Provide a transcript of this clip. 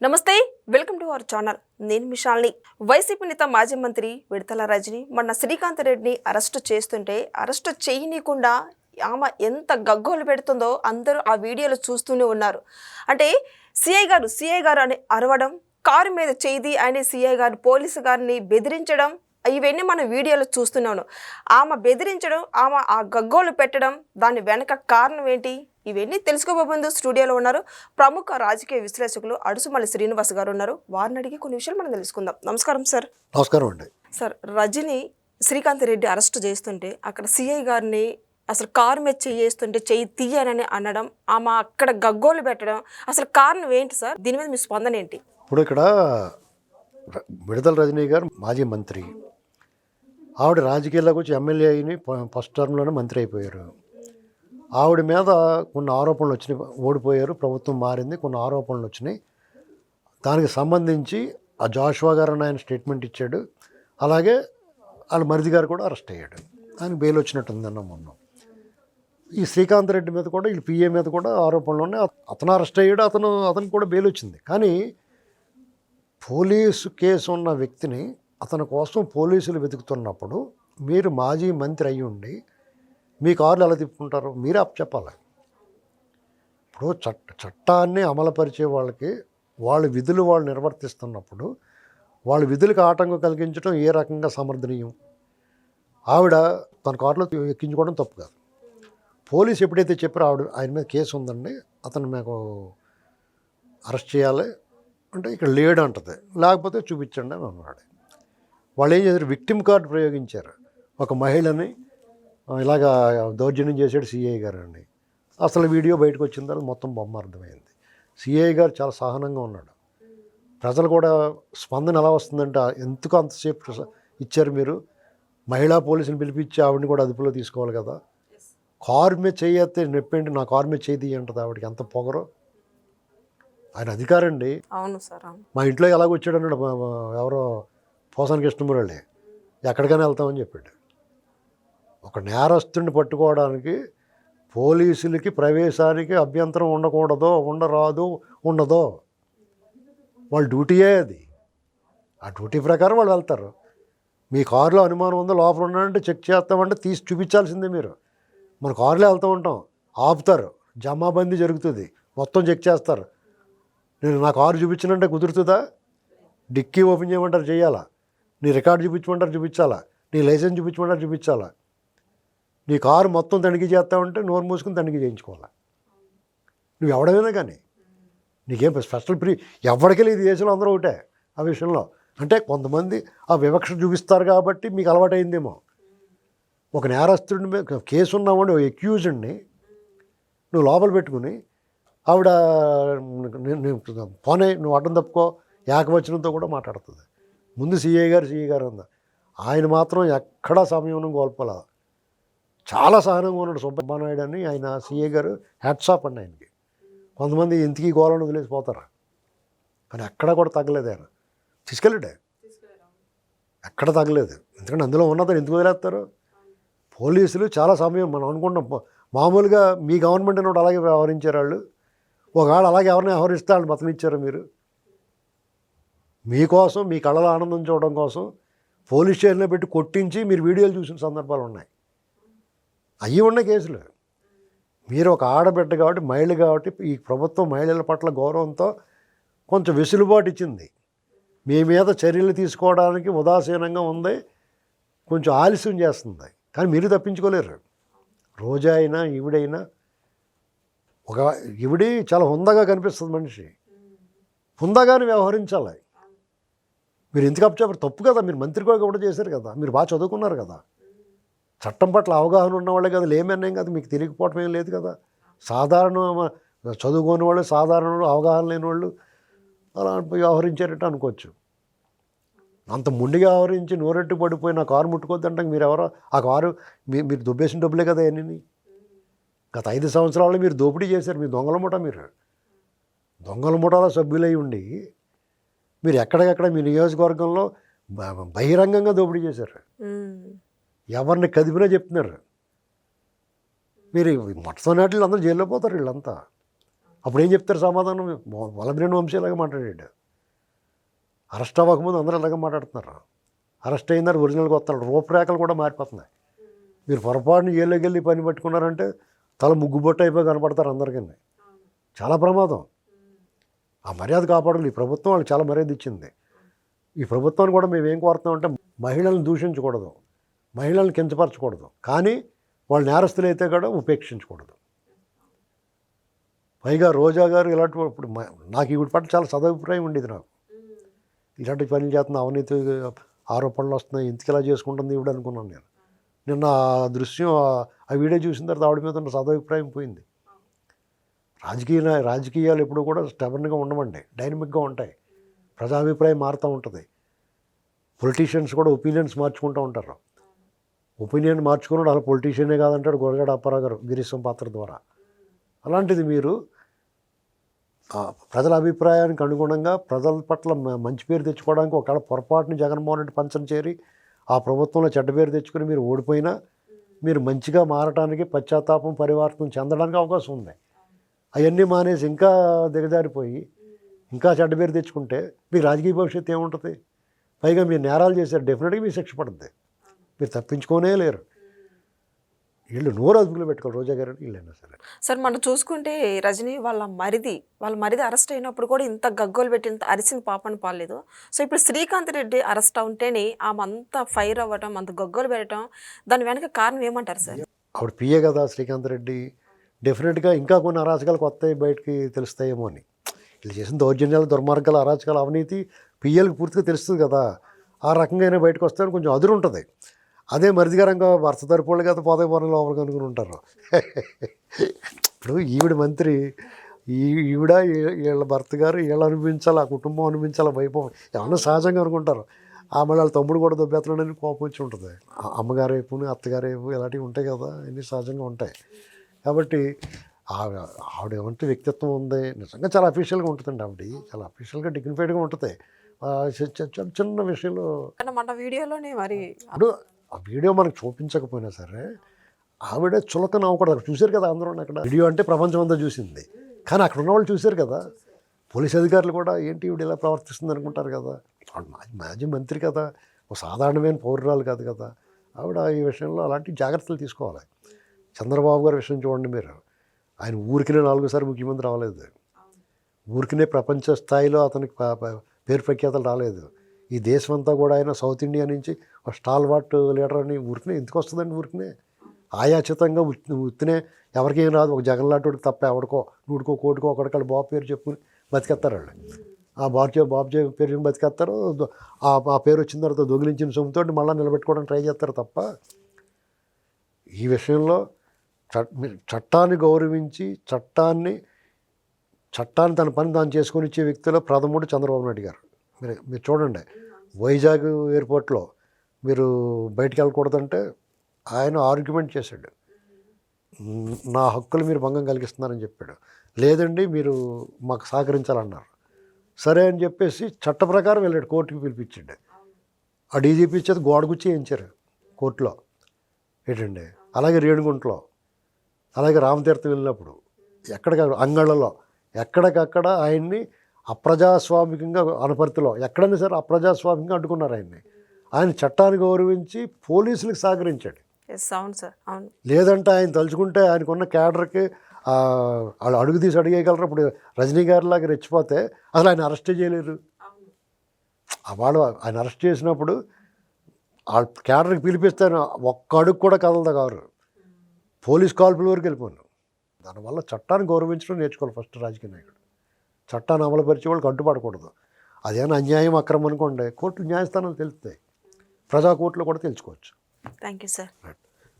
నమస్తే welcome to our channel. నేను మిషాల్ని. YCP నేత మాజీ మంత్రి విడతల రజని మొన్న శ్రీకాంత్ రెడ్డిని అరెస్టు చేస్తుంటే అరెస్టు చేయనీయకుండా ఆమె ఎంత గగ్గోలు పెడుతుందో అందరూ ఆ వీడియోలో చూస్తూనే ఉన్నారు. అంటే సిఐ గారు సిఐ గారు అని అరవడం కారు మీద చేయి అని సిఐ గారు పోలీసు గారిని బెదిరించడం ఇవన్నీ మనం వీడియోలో చూస్తున్నాను. ఆమె బెదిరించడం ఆమె ఆ గగ్గోలు పెట్టడం దాని వెనక కారణం ఏంటి? ఇవన్నీ తెలుసుకోబోతుంది స్టూడియోలో ఉన్నారు ప్రముఖ రాజకీయ విశ్లేషకులు అడుసుమల్లి శ్రీనివాస్ గారు ఉన్నారు. వారిని అడిగి కొన్ని విషయాలు మనం తెలుసుకుందాం. నమస్కారం సార్. నమస్కారం అండి. సార్ రజని శ్రీకాంత్ రెడ్డి అరెస్ట్ చేస్తుంటే అక్కడ సిఐ గారిని అసలు కారు మీద చేస్తుంటే చెయ్యి తీయనని అనడం ఆమె అక్కడ గగ్గోలు పెట్టడం అసలు కారణం ఏంటి సార్? దీని మీద మీ స్పందన ఏంటి? ఇప్పుడు ఇక్కడ విడుదల రజనీ గారు మాజీ మంత్రి. ఆవిడ రాజకీయాల్లోకి వచ్చి ఎమ్మెల్యే అయిన ఫస్ట్ టర్మ్లోనే మంత్రి అయిపోయారు. ఆవిడ మీద కొన్ని ఆరోపణలు వచ్చినాయి. ఓడిపోయారు ప్రభుత్వం మారింది కొన్ని ఆరోపణలు వచ్చినాయి. దానికి సంబంధించి ఆ జాషువా గారు ఆయన స్టేట్మెంట్ ఇచ్చాడు. అలాగే వాళ్ళ మరిది గారు కూడా అరెస్ట్ అయ్యాడు. ఆయన బెయిల్ వచ్చినట్టుందన్న మొన్న. ఈ శ్రీకాంత్ రెడ్డి మీద కూడా వీళ్ళు పిఏ మీద కూడా ఆరోపణలు ఉన్నాయి. అతను అరెస్ట్ అయ్యాడు అతను అతనికి కూడా బెయిల్ వచ్చింది. కానీ పోలీసు కేసు ఉన్న వ్యక్తిని అతని కోసం పోలీసులు వెతుకుతున్నప్పుడు మీరు మాజీ మంత్రి అయ్యి ఉండి మీ కార్లు ఎలా తిప్పుకుంటారు మీరే అప్ చెప్పాలి. ఇప్పుడు చట్ట చట్టాన్ని అమలుపరిచే వాళ్ళకి వాళ్ళ విధులు వాళ్ళు నిర్వర్తిస్తున్నప్పుడు వాళ్ళ విధులకు ఆటంకం కలిగించడం ఏ రకంగా సమర్థనీయం? ఆవిడ తన కారులో ఎక్కించుకోవడం తప్పు కాదు. పోలీస్ ఎప్పుడైతే చెప్పారో ఆవిడ ఆయన మీద కేసు ఉందండి. అతను మాకు అరెస్ట్ చేయాలి అంటే ఇక్కడ లేడు అంటది. లేకపోతే చూపించండి అని అన్నాడు. వాళ్ళు ఏం చేశారు? విక్టిమ్ కార్డు ప్రయోగించారు. ఒక మహిళని ఇలాగా దౌర్జన్యం చేశాడు సిఐ గారు అండి అసలు వీడియో బయటకు వచ్చిన తర్వాత మొత్తం బొమ్మ అర్థమైంది. సిఐ గారు చాలా సహనంగా ఉన్నాడు. ప్రజలు కూడా స్పందన ఎలా వస్తుందంటే ఎందుకు అంతసేపు ఇచ్చారు మీరు? మహిళా పోలీసుని పిలిపించి ఆవిడని కూడా అదుపులో తీసుకోవాలి కదా. కారు మీద చేయతే నొప్పేంటి? నా కారు మీద చేయి తీయంటది ఆవిడకి. ఎంత పొగరో. ఆయన అధికారండి. అవును సార్ మా ఇంట్లో ఎలాగ వచ్చాడు అన్నాడు ఎవరో పోసాన కృష్ణమురళి. ఎక్కడికైనా వెళ్తామని చెప్పాడు. ఒక నేరస్తుని పట్టుకోవడానికి పోలీసులకి ప్రవేశానికి అభ్యంతరం ఉండకూడదో ఉండరాదు ఉండదో. వాళ్ళ డ్యూటీయే అది. ఆ డ్యూటీ ప్రకారం వాళ్ళు వెళ్తారు. మీ కారులో అనుమానం ఉందో లోపల ఉన్నాడంటే చెక్ చేస్తామంటే తీసి చూపించాల్సిందే మీరు. మన కారులో వెళ్తూ ఉంటాం. ఆపుతారు. జమాబందీ జరుగుతుంది. మొత్తం చెక్ చేస్తారు. నేను నా కారు చూపించినంటే కుదురుతుందా? డిక్కీ ఓపెన్ చేయమంటారు చేయాలా? నీ రికార్డు చూపించమంటారు చూపించాలా? నీ లైసెన్స్ చూపించమంటారు చూపించాలా? నీ కారు మొత్తం తనిఖీ చేస్తామంటే నోరు మూసుకుని తనిఖీ చేయించుకోవాలా? నువ్వు ఎవడమైనా కానీ. నీకేం స్పెషల్ ప్రీ ఎవరికి లేదు దేశంలో అందరూ ఒకటే ఆ విషయంలో. అంటే కొంతమంది ఆ వివక్ష చూపిస్తారు కాబట్టి మీకు అలవాటైందేమో. ఒక నేరస్తుడిని మీద కేసు ఉన్నామండి ఎక్యూజ్డ్ని నువ్వు లోపల పెట్టుకుని ఆవిడ పోనే నువ్వు అడ్డం తప్పుకో ఏకవచనంతో కూడా మాట్లాడుతుంది. ముందు సిఐ గారు సీఏ గారు అందా. ఆయన మాత్రం ఎక్కడా సమయం కోల్పోలే చాలా సహనంగా ఉన్నాడు సుబ్బనాయుడు అని ఆయన సిఐ గారు హ్యాట్సాప్ అండి ఆయనకి. కొంతమంది ఇంటికి గోలను వదిలేసిపోతారు కానీ ఎక్కడ కూడా తగ్గలేదు ఆయన. తీసుకెళ్ళాడే? ఎక్కడ తగ్గలేదు. ఎందుకంటే అందులో ఉన్నదని ఎందుకు వదిలేస్తారు? పోలీసులు చాలా సమయం మనం అనుకుంటాం. మామూలుగా మీ గవర్నమెంట్ అన్నప్పుడు అలాగే వ్యవహరించారు వాళ్ళు. ఒకవేళ అలాగే ఎవరిని వ్యవహరిస్తే వాళ్ళు బతనిచ్చారు మీరు. మీకోసం మీ కళలో ఆనందం చూడడం కోసం పోలీస్ స్టేషన్లో పెట్టి కొట్టించి మీరు వీడియోలు చూసిన సందర్భాలు ఉన్నాయి. అయ్యి ఉన్న కేసులు. మీరు ఒక ఆడబిడ్డ కాబట్టి మహిళ కాబట్టి ఈ ప్రభుత్వం మహిళల పట్ల గౌరవంతో కొంచెం వెసులుబాటు ఇచ్చింది. మీ మీద చర్యలు తీసుకోవడానికి ఉదాసీనంగా ఉంది. కొంచెం ఆలస్యం చేస్తుంది. కానీ మీరు తప్పించుకోలేరు. రోజా అయినా ఈవిడైనా ఒక ఈవిడి చాలా హుందాగా కనిపిస్తుంది మనిషి. హుందాగానే వ్యవహరించాలి. మీరు ఎందుకు అప్పచెప్పారు తప్పు కదా. మీరు మంత్రి కూడా చేశారు కదా. మీరు బాగా చదువుకున్నారు కదా. చట్టం పట్ల అవగాహన ఉన్నవాళ్ళే కదా లేమన్నాం కదా మీకు తెలియకపోవటం ఏం లేదు కదా. సాధారణ చదువుకోని వాళ్ళు సాధారణ అవగాహన లేని వాళ్ళు అలా వ్యవహరించారట అనుకోవచ్చు. అంత ముండిగా వ్యవహరించి నోరెట్టు పడిపోయి నా కారు ముట్టుకోద్దంటే మీరు ఎవరో ఆ కారు మీ మీరు దుబ్బేసిన డబ్బులే కదా ఎన్ని గత ఐదు సంవత్సరాలు మీరు దోపిడీ చేశారు మీ దొంగల ముఠ మీరు. దొంగల ముఠాల సభ్యులై ఉండి మీరు ఎక్కడికక్కడ మీ నియోజకవర్గంలో బహిరంగంగా దోపిడీ చేశారు. ఎవరిని కదిపినా చెప్తున్నారు. మీరు మొట్టమొదటి అందరూ జైల్లో పోతారు వీళ్ళంతా. అప్పుడు ఏం చెప్తారు సమాధానం? వలమిరేణి వంశీలాగా మాట్లాడాడు. అరెస్ట్ అవ్వకముందు అందరూ అలాగే మాట్లాడుతున్నారు. అరెస్ట్ అయినారు ఒరిజినల్గా వస్తారు రూపురేఖలు కూడా మారిపోతున్నాయి. మీరు పొరపాటున జైల్లోకి వెళ్ళి పని పట్టుకున్నారంటే తల ముగ్గుబొట్టు అయిపోయి కనపడతారు అందరికీ. చాలా ప్రమాదం. ఆ మర్యాద కాపాడాలి. ఈ ప్రభుత్వం వాళ్ళకి చాలా మర్యాద ఇచ్చింది. ఈ ప్రభుత్వాన్ని కూడా మేము ఏం కోరుతున్నామంటే మహిళలను దూషించకూడదు. మహిళలను కించపరచకూడదు. కానీ వాళ్ళు నేరస్తులైతే అయితే కూడా ఉపేక్షించకూడదు. పైగా రోజా గారు ఇలాంటి ఇప్పుడు నాకు ఈవిడ పట్ల చాలా సదభిప్రాయం ఉండేది నాకు. ఇలాంటి పనులు చేస్తున్న అవినీతి ఆరోపణలు వస్తున్నాయి. ఇంతకు ఇలా చేసుకుంటుంది ఈవిడ అనుకున్నాను నేను. నిన్న ఆ దృశ్యం ఆ- వీడియో చూసిన తర్వాత ఆవిడ మీద ఉన్న సదభిప్రాయం పోయింది. రాజకీయ రాజకీయాలు ఎప్పుడు కూడా స్టబన్గా ఉండమండి డైనమిక్గా ఉంటాయి. ప్రజాభిప్రాయం మారుతూ ఉంటుంది. పొలిటీషియన్స్ కూడా ఒపీనియన్స్ మార్చుకుంటూ ఉంటారు. ఒపీనియన్ మార్చుకున్నాడు అలా పొలిటీషియనే కాదంటాడు గొరగడ అప్పారావు గారు గిరీశం పాత్ర ద్వారా. అలాంటిది మీరు ప్రజల అభిప్రాయానికి అనుగుణంగా ప్రజల పట్ల మంచి పేరు తెచ్చుకోవడానికి ఒకవేళ పొరపాటుని జగన్మోహన్ రెడ్డి పంచం చేరి ఆ ప్రభుత్వంలో చెడ్డ పేరు తెచ్చుకుని మీరు ఓడిపోయినా మీరు మంచిగా మారటానికి పశ్చాత్తాపం పరివర్తనం చెందడానికి అవకాశం ఉంది. అవన్నీ మానేసి ఇంకా దిగజారిపోయి ఇంకా చెడ్డ పేరు తెచ్చుకుంటే మీకు రాజకీయ భవిష్యత్తు ఏముంటుంది? పైగా మీరు నేరాలు చేశారు డెఫినెట్గా మీ శిక్ష పడుతుంది మీరు తప్పించుకోనే లేరు. వీళ్ళు నోరు అదుపులో పెట్టుకోవాలి రోజా గారు వీళ్ళైనా సరే. సార్ మనం చూసుకుంటే రజనీ వాళ్ళ మరిది వాళ్ళ మరిది అరెస్ట్ అయినప్పుడు కూడా ఇంత గగ్గోలు పెట్టి ఇంత అరిసిన పాపని పాలేదు సో ఇప్పుడు శ్రీకాంత్ రెడ్డి అరెస్ట్ అవుంటేనే ఆమె అంత ఫైర్ అవ్వటం అంత గగ్గోలు పెట్టడం దాని వెనక కారణం ఏమంటారు సార్? ఆవిడ పిఏ కదా శ్రీకాంత్ రెడ్డి. డెఫినెట్గా ఇంకా కొన్ని అరాచకాలు కొత్తవి బయటికి తెలుస్తాయేమో అని. వీళ్ళు చేసిన దౌర్జన్యాలు దుర్మార్గాలు అరాచకాలు అవినీతి పిఎల్కి పూర్తిగా తెలుస్తుంది కదా. ఆ రకంగానే బయటకు వస్తే కొంచెం అదురు ఉంటుంది. అదే మరిదిగారంగా భర్త తరపుళ్ళు కదా పోతే పోనీ లోపలికి అనుకుని ఉంటారు. ఇప్పుడు ఈవిడ మంత్రి ఈ ఈవిడ వీళ్ళ భర్త గారు వీళ్ళు అనిపించాలి ఆ కుటుంబం అనిపించాలి వైభవం. ఏమన్నా సహజంగా అనుకుంటారు. ఆ మళ్ళీ వాళ్ళ తమ్ముడు కూడా దొబ్బెత్తడాడని కోపం వచ్చి ఉంటుంది. అమ్మగారు వైపు అత్తగారు వైపు ఇలాంటివి ఉంటాయి కదా ఇన్ని సహజంగా ఉంటాయి. కాబట్టి ఆవిడ ఆవిడ ఏమంటే వ్యక్తిత్వం ఉంది. నిజంగా చాలా అఫీషియల్గా ఉంటుందండి ఆవిడ. చాలా అఫీషియల్గా డిగ్నిఫైడ్గా ఉంటుంది. చిన్న చిన్న విషయంలో మన వీడియోలోనే మరి ఇప్పుడు ఆ వీడియో మనకు చూపించకపోయినా సరే ఆవిడ చులకన అవ్వకూడదు చూశారు కదా అందరూ అక్కడ. వీడియో అంటే ప్రపంచం అంతా చూసింది. కానీ అక్కడ ఉన్న వాళ్ళు చూశారు కదా. పోలీస్ అధికారులు కూడా ఏంటి ఈవిడ ఇలా ప్రవర్తిస్తుంది అనుకుంటారు కదా. మాజీ మాజీ మంత్రి కదా. ఒక సాధారణమైన పౌరురాలు కాదు కదా. ఆవిడ ఈ విషయంలో అలాంటి జాగ్రత్తలు తీసుకోవాలి. చంద్రబాబు గారి విషయం చూడండి మీరు. ఆయన ఊరికినే నాలుగోసారి ముఖ్యమంత్రి అవ్వలేదు ఊరికినే ప్రపంచ స్థాయిలో అతనికి పేరు ప్రఖ్యాతలు రాలేదు. ఈ దేశం అంతా కూడా ఆయన సౌత్ ఇండియా నుంచి స్టాల్ వాట్ లీడర్ అని ఊరికినే ఎందుకు వస్తుందండి ఊరికినే? ఆయాచితంగా ఉత్తినే ఎవరికి ఏం రాదు. ఒక జగన్ జగన్లాంటి తప్ప ఎవడికో నూడికో కోటికో ఒకడికాళ్ళు బాబు పేరు చెప్పుకుని బతికేస్తారు వాళ్ళు. ఆ బాబు బాబు చే- పేరు చెప్పి బతికేస్తారు. ఆ పేరు వచ్చిన తర్వాత దొంగిలించిన సొమ్ముతో మళ్ళీ నిలబెట్టుకోవడానికి ట్రై చేస్తారు తప్ప ఈ విషయంలో చట్ చట్టాన్ని గౌరవించి చట్టాన్ని చట్టాన్ని తన పని తాను చేసుకొని ఇచ్చే వ్యక్తిలో ప్రథముడు చంద్రబాబు నాయుడు గారు. మీరు మీరు చూడండి. వైజాగ్ ఎయిర్పోర్ట్లో మీరు బయటికి వెళ్ళకూడదంటే ఆయన ఆర్గ్యుమెంట్ చేశాడు. నా హక్కులు మీరు భంగం కలిగిస్తున్నారని చెప్పాడు. లేదండి మీరు మాకు సహకరించాలన్నారు. సరే అని చెప్పేసి చట్ట ప్రకారం వెళ్ళాడు కోర్టుకి పిలిపించండి. ఆ డీజీపీ ఇచ్చేది గోడగుచ్చి వేయించారు కోర్టులో. ఏంటండి? అలాగే రేణుగుంటలో అలాగే రామతీర్థం వెళ్ళినప్పుడు ఎక్కడికక్కడ అంగళ్ళలో ఎక్కడికక్కడ ఆయన్ని అప్రజాస్వామికంగా అనపర్తిలో ఎక్కడైనా సరే అప్రజాస్వామికంగా అడ్డుకున్నారు ఆయన్ని. ఆయన చట్టాన్ని గౌరవించి పోలీసులకు సహకరించాడు. ఎస్ అవును సార్ అవును. లేదంటే ఆయన తలుచుకుంటే ఆయనకున్న క్యాడర్కి వాళ్ళు అడుగు తీసి అడిగేయగలరు. ఇప్పుడు రజనీ గారిలాగా రెచ్చిపోతే అసలు ఆయన అరెస్ట్ చేయలేరు. ఆ వాళ్ళు ఆయన అరెస్ట్ చేసినప్పుడు ఆ క్యాడర్కి పిలిపిస్తాను ఒక్క అడుగు కూడా కదలదా కారు పోలీస్ కాల్పుల వరకు వెళ్ళిపోయాను దానివల్ల చట్టాన్ని గౌరవించడం నేర్చుకోవాలి ఫస్ట్ రాజకీయ నాయకుడు. చట్టాన్ని అమలుపరిచే వాళ్ళకి అడ్డుపడకూడదు అదేమైనా అన్యాయం అక్రమం అనుకోండి. కోర్టు న్యాయస్థానాలు తెలుస్తాయి. ప్రజా కోర్టులో కూడా తెలుసుకోవచ్చు. Thank you sir